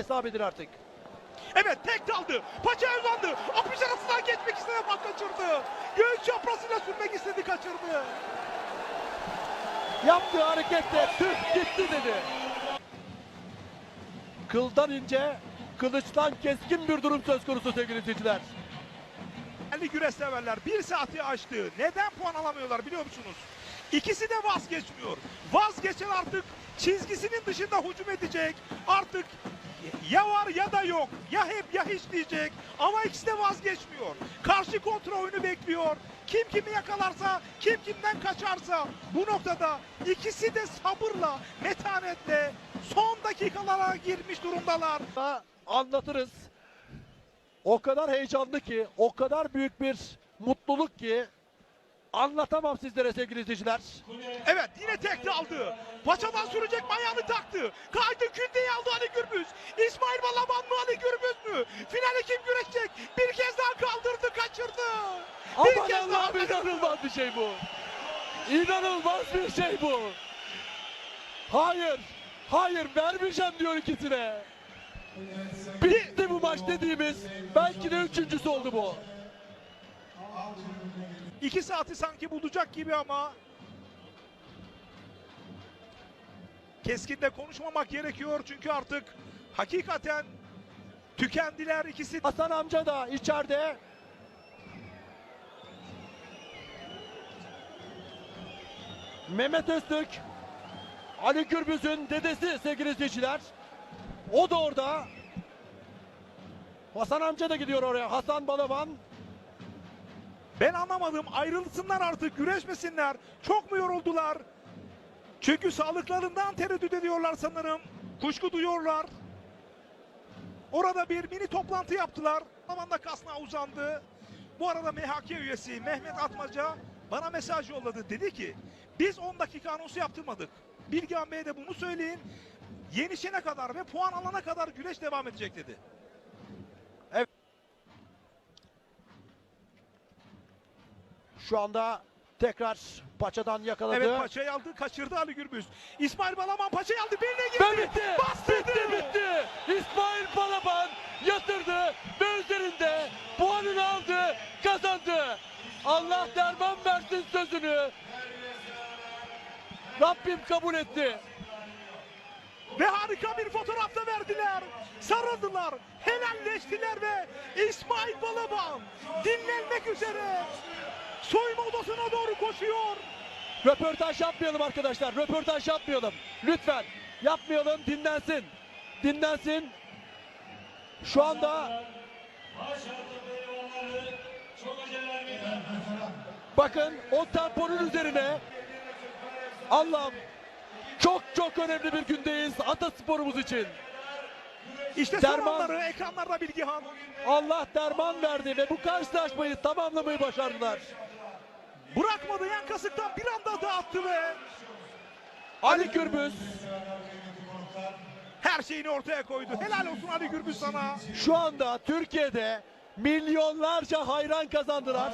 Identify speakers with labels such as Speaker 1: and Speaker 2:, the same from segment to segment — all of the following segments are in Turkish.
Speaker 1: hesap edin artık.
Speaker 2: Evet tek kaldı. Paça uzandı. Apış arasından geçmek istedi bak kaçırdı. Göğüs çaprazıyla sürmek istedi kaçırdı.
Speaker 1: Yaptığı hareketle tüh gitti dedi. Kıldan ince, kılıçtan keskin bir durum söz konusu sevgili izleyiciler.
Speaker 2: Değerli güreş severler bir saati aştı. Neden puan alamıyorlar biliyor musunuz? İkisi de vazgeçmiyor. Vazgeçen artık çizgisinin dışında hücum edecek. Artık ya var ya da yok. Ya hep ya hiç diyecek. Ama ikisi de vazgeçmiyor. Karşı kontra oyunu bekliyor. Kim kimi yakalarsa, kim kimden kaçarsa bu noktada ikisi de sabırla, metanetle son dakikalara girmiş durumdalar.
Speaker 1: Da Anlatırız. O kadar heyecanlı ki, o kadar büyük bir mutluluk ki anlatamam sizlere sevgili izleyiciler.
Speaker 2: Evet yine tek aldı. Paçadan sürecek ayağını taktı. Kaydı kündeyi aldı Ali Gürbüz. İsmail Balaban mı Ali Gürbüz mü? Finale kim güreşecek? Bir kez daha kaldırdı kaçırdı. Bir
Speaker 1: Aman
Speaker 2: kez daha
Speaker 1: Allah'ım inanılmaz bir şey bu. İnanılmaz bir şey bu. Hayır, hayır vermeyeceğim diyor ikisine. Bitti bu maç dediğimiz belki de üçüncüsü oldu bu.
Speaker 2: İki saati sanki bulacak gibi ama keskin de konuşmamak gerekiyor çünkü artık hakikaten tükendiler ikisi.
Speaker 1: Hasan amca da içeride. Mehmet Öztürk, Ali Gürbüz'ün dedesi sevgili izleyiciler. O da orada. Hasan amca da gidiyor oraya. Hasan Balaban.
Speaker 2: Ben anlamadım ayrılsınlar artık güreşmesinler. Çok mu yoruldular? Çünkü sağlıklarından tereddüt ediyorlar sanırım. Kuşku duyuyorlar. Orada bir mini toplantı yaptılar. Zamanda kasna uzandı. Bu arada MHK üyesi Mehmet Atmaca bana mesaj yolladı. Dedi ki biz 10 dakika anonsu yaptırmadık. Bilgehan Bey'e de bunu söyleyin. Yenişene kadar ve puan alana kadar güreş devam edecek dedi.
Speaker 1: Şu anda tekrar paçadan yakaladı.
Speaker 2: Evet paçayı aldı kaçırdı Ali Gürbüz. İsmail Balaban paçayı aldı birine girdi.
Speaker 1: Ve bitti.
Speaker 2: Bastırdı.
Speaker 1: Bitti bitti. İsmail Balaban yatırdı ve üzerinde puanını aldı, kazandı. Allah derman versin sözünü. Rabbim kabul etti.
Speaker 2: Ve harika bir fotoğrafta verdiler. Sarıldılar, helalleştiler ve İsmail Balaban dinlenmek üzere soyunma odasına doğru koşuyor.
Speaker 1: Röportaj yapmayalım arkadaşlar. Röportaj yapmayalım. Lütfen yapmayalım. Dinlensin. Dinlensin. Şu anda bakın o temponun üzerine Allah'ım çok çok önemli bir gündeyiz atasporumuz için.
Speaker 2: İşte
Speaker 1: Derman.
Speaker 2: ekranlarda Bilgihan.
Speaker 1: Allah derman verdi ve bu karşılaşmayı tamamlamayı başardılar.
Speaker 2: Bırakmadı yan kasıktan bir anda dağıttı ve
Speaker 1: Ali Gürbüz
Speaker 2: her şeyini ortaya koydu. Helal olsun Ali Gürbüz sana.
Speaker 1: şu anda Türkiye'de milyonlarca hayran kazandılar.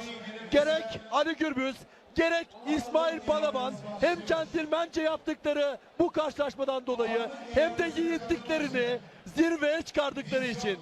Speaker 1: Gerek Ali Gürbüz, gerek İsmail Balaban hem centilmence yaptıkları bu karşılaşmadan dolayı hem de yiğitliklerini zirveye çıkardıkları için.